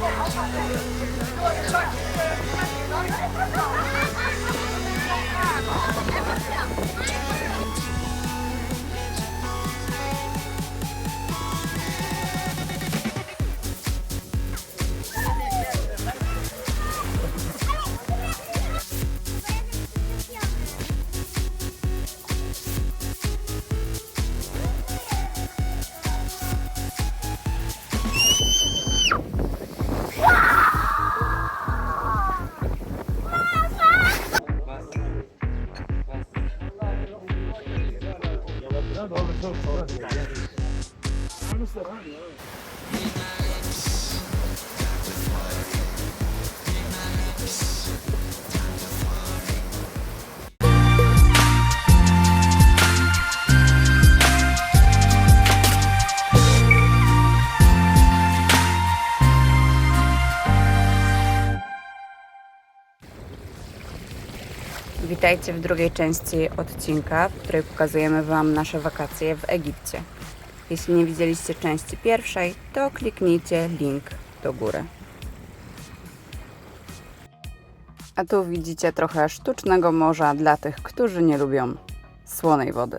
Oh, my God. Witajcie w drugiej części odcinka, w której pokazujemy Wam nasze wakacje w Egipcie. Jeśli nie widzieliście części pierwszej, to kliknijcie link do góry. A tu widzicie trochę sztucznego morza dla tych, którzy nie lubią słonej wody.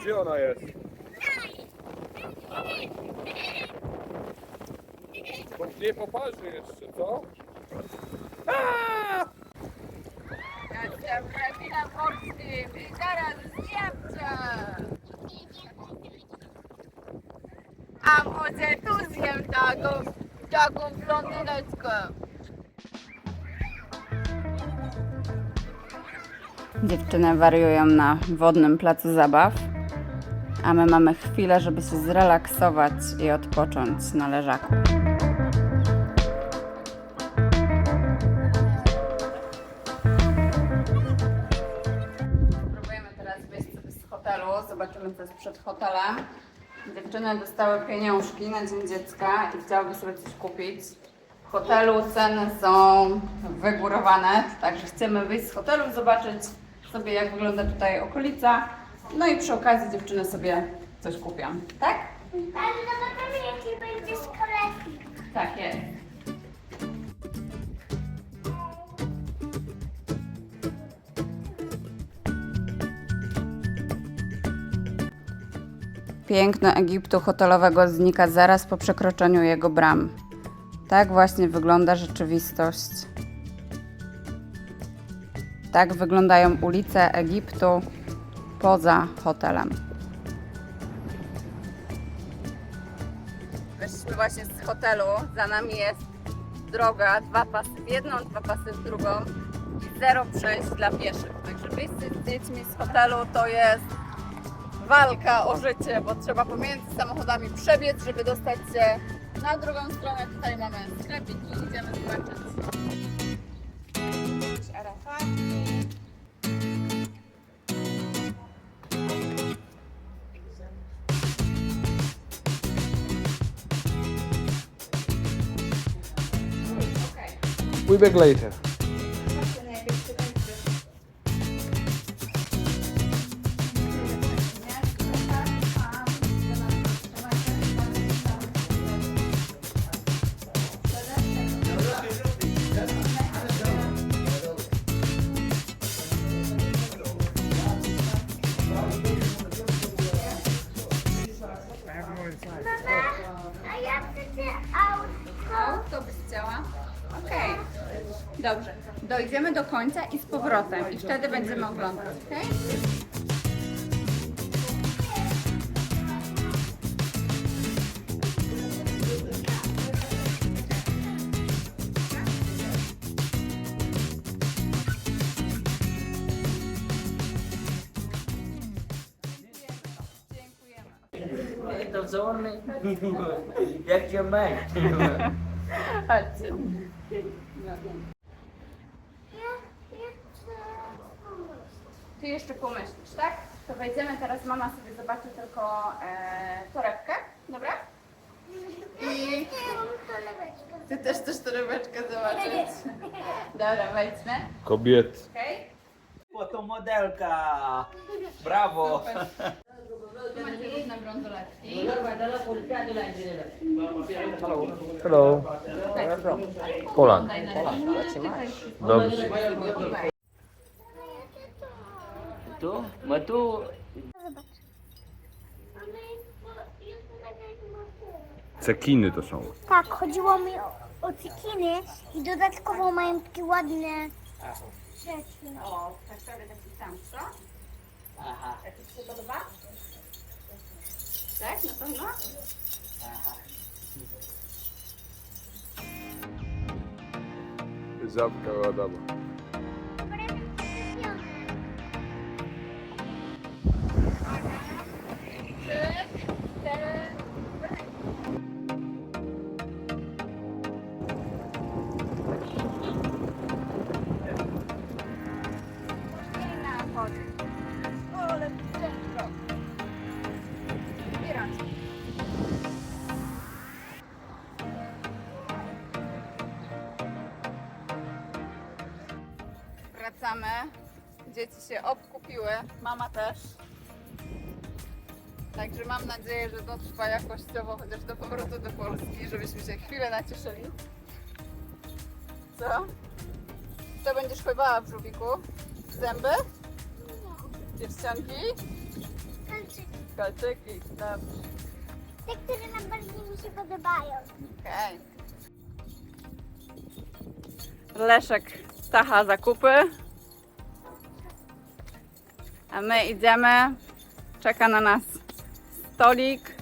Gdzie ona jest? Bo nie poparzy jeszcze, co? Taką, blondyneczkę? Dziewczyny wariują na wodnym placu zabaw, a my mamy chwilę, żeby się zrelaksować i odpocząć na leżaku. Spróbujemy teraz wyjść sobie z hotelu, zobaczymy co jest przed hotelem. Dziewczyny dostały pieniążki na Dzień Dziecka i chciałyby sobie coś kupić. W hotelu ceny są wygórowane, także chcemy wyjść z hotelu, zobaczyć sobie jak wygląda tutaj okolica. No i przy okazji dziewczyny sobie coś kupią, tak? Ale zobaczymy, jaki będzie kolekcji. Tak jest. Piękno Egiptu hotelowego znika zaraz po przekroczeniu jego bram. Tak właśnie wygląda rzeczywistość. Tak wyglądają ulice Egiptu poza hotelem. Wyszliśmy właśnie z hotelu. Za nami jest droga, dwa pasy w jedną, dwa pasy w drugą i zero przejść dla pieszych. Także wyjście z dziećmi z hotelu to jest walka o życie, bo trzeba pomiędzy samochodami przebiec, żeby dostać się na drugą stronę. Tutaj mamy sklepik i idziemy zobaczyć. Jakieś. We back later. Dojdziemy do końca i z powrotem. I wtedy będziemy oglądać, ok? Dziękujemy. To wzorny. Jak cię masz? Chodźcie. Ja, ja chcę pomóc. Ty jeszcze pomyślisz, tak? To wejdziemy teraz, mama sobie zobaczy tylko e, torebkę, dobra? I ty też chcesz torebeczkę zobaczyć. Dobra, wejdźmy. Kobiet. Okej? Fotomodelka. Brawo. Tu macie różne brązoletki. Hello. Poland. Daj na razie. Dobrze. Okej. Tu? Ma tu. Zobacz. Ale jest nagrać Cekiny to są. Tak, chodziło mi o, o cekiny i dodatkowo mają takie ładne rzeczy. O, tak prawie taki sam, co? Aha. Jak ci się podoba? Tak, na pewno? Żabka Adama. Wracamy. Dzieci się obkupiły, mama też. Także mam nadzieję, że dotrwa jakościowo chociaż do powrotu do Polski, żebyśmy się chwilę nacieszyli. Co? Co będziesz chowała w żółwiku? Zęby? Pierścionki? Kolczyki. Dobrze. Te, które najbardziej mi się podobają. Okej. Leszek stacha zakupy. A my idziemy. Czeka na nas stolik.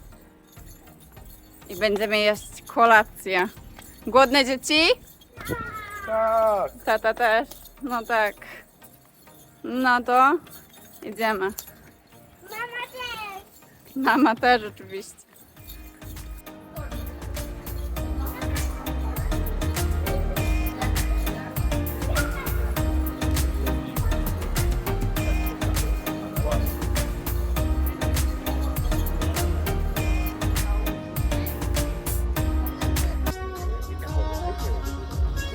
I będziemy jeść kolację. Głodne dzieci? Tak. Tata też. No tak. No to idziemy. Mama też. Mama też oczywiście.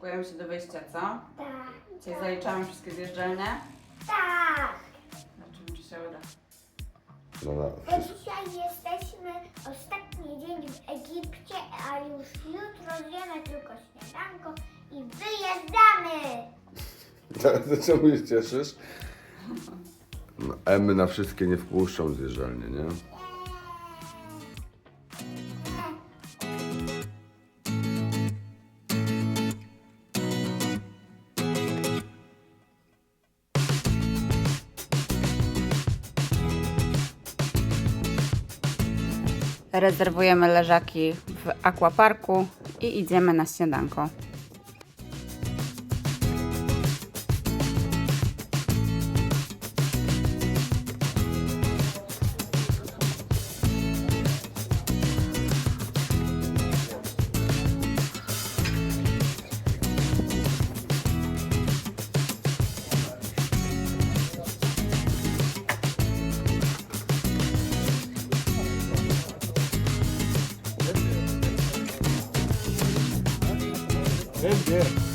Szykujemy się do wyjścia, co? Tak. Dzisiaj zaliczamy wszystkie zjeżdżalnie. Tak. Zobaczymy, czy się uda. No na, Bo dzisiaj jesteśmy ostatni dzień w Egipcie, a już jutro zjemy tylko śniadanko i wyjeżdżamy! Czemu się cieszysz? No, Emy na wszystkie nie wpuszczą zjeżdżalnie, nie? Rezerwujemy leżaki w aquaparku i idziemy na śniadanko. Nie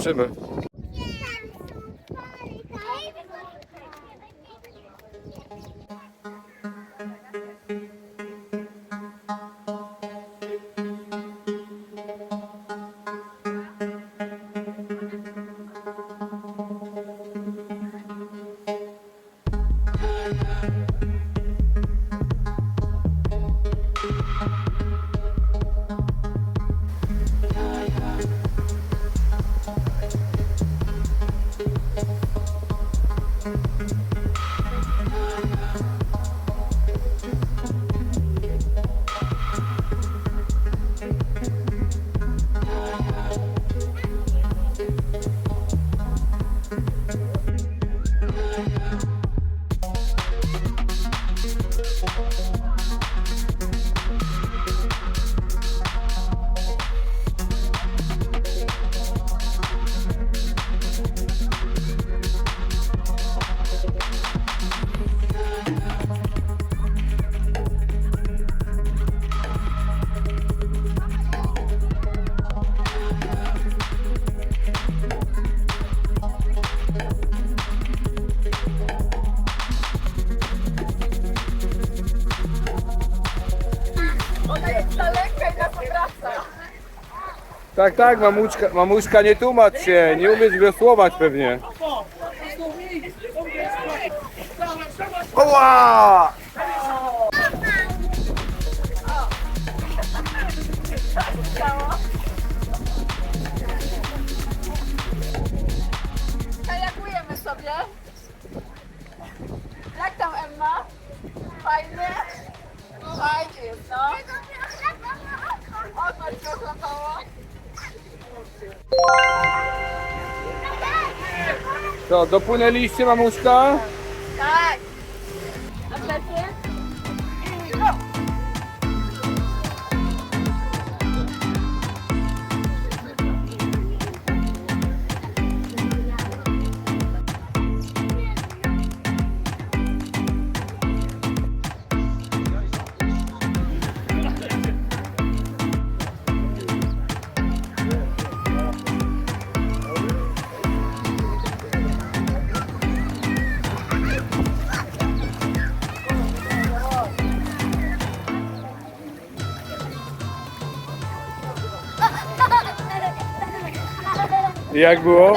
Zobaczymy. Tak, tak, mamuśka, mamuśka nie tłumacz się, nie umiesz wiosłować pewnie. Oła! Kajakujemy sobie. Jak tam Emma? Fajnie? Fajnie jest, no. Oko ci Co, dopłynęliście mamuśka? Jak było?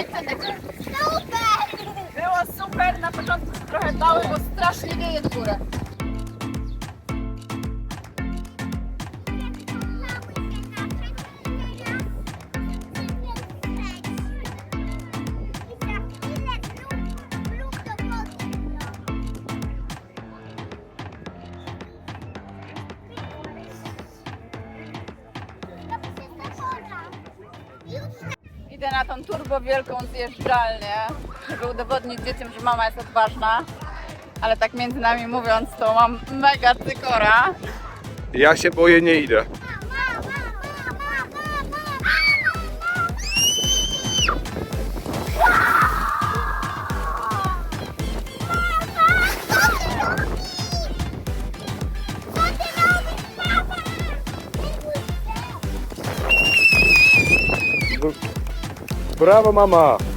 Było super, na początku trochę dały, bo strasznie wieje w górę. Idę na tą turbo wielką zjeżdżalnię, żeby udowodnić dzieciom, że mama jest odważna. Ale tak między nami mówiąc, to mam mega cykora. Ja się boję, nie idę. Brawo mama!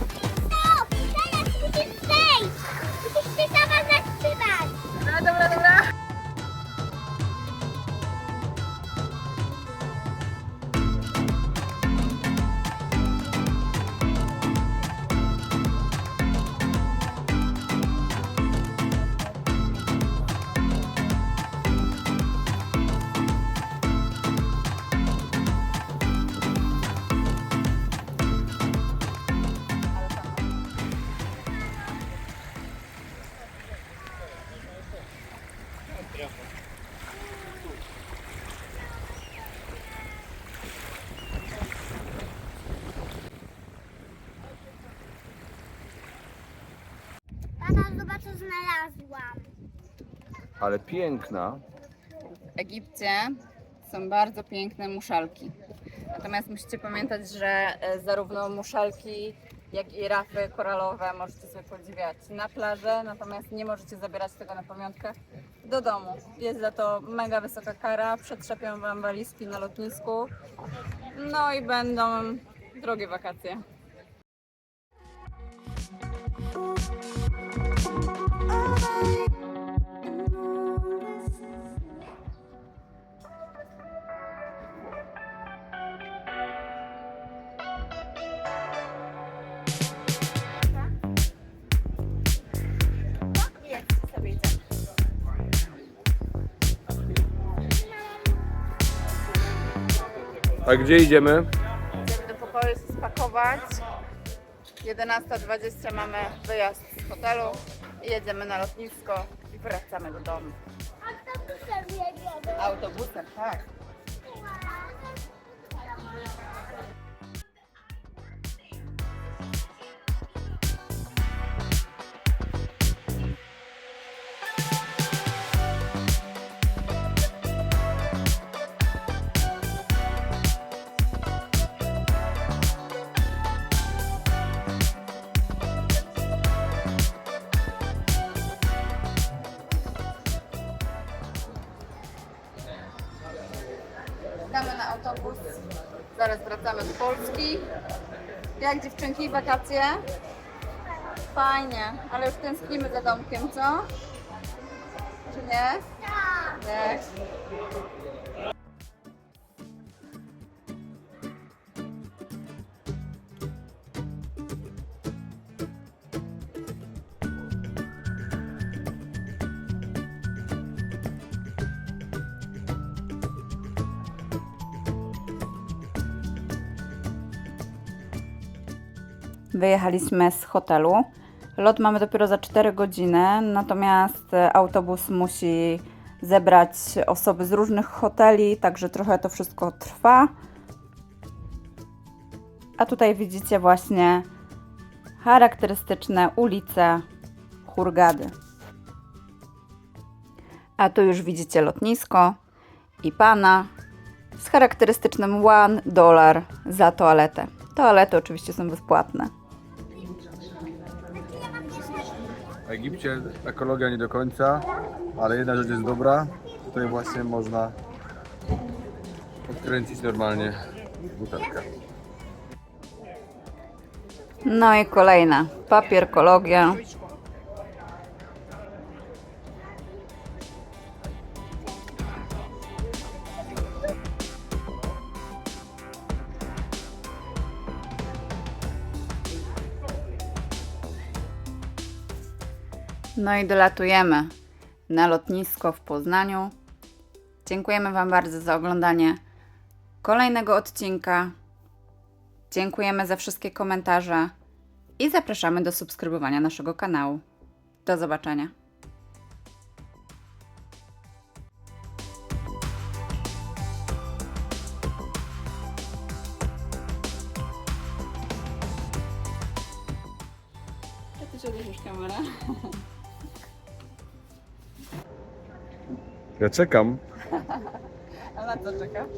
Ale piękna. W Egipcie są bardzo piękne muszalki. Natomiast musicie pamiętać, że e, zarówno muszalki, jak i rafy koralowe możecie sobie podziwiać na plaży, natomiast nie możecie zabierać tego na pamiątkę do domu. Jest za to mega wysoka kara, przetrzepią Wam walizki na lotnisku, no i będą drogie wakacje. A gdzie idziemy? Idziemy do pokoju się spakować. 11.20 mamy wyjazd z hotelu i jedziemy na lotnisko i wracamy do domu. Autobusem jedziemy. Autobusem, tak. Zaraz wracamy z Polski. Jak dziewczynki, wakacje? Fajnie, ale już tęsknimy za domkiem, co? Czy nie? Tak. Wyjechaliśmy z hotelu. Lot mamy dopiero za 4 godziny, natomiast e, autobus musi zebrać osoby z różnych hoteli, także trochę to wszystko trwa. A tutaj widzicie właśnie charakterystyczne ulice Hurgady. A tu już widzicie lotnisko i pana z charakterystycznym 1 dolar za toaletę. Toalety oczywiście są bezpłatne. W Egipcie ekologia nie do końca, ale jedna rzecz jest dobra. Tutaj właśnie można odkręcić normalnie butelkę. No i kolejna papierkologia. No i dolatujemy na lotnisko w Poznaniu. Dziękujemy Wam bardzo za oglądanie kolejnego odcinka. Dziękujemy za wszystkie komentarze i zapraszamy do subskrybowania naszego kanału. Do zobaczenia. Ja czekam. A na co czekasz?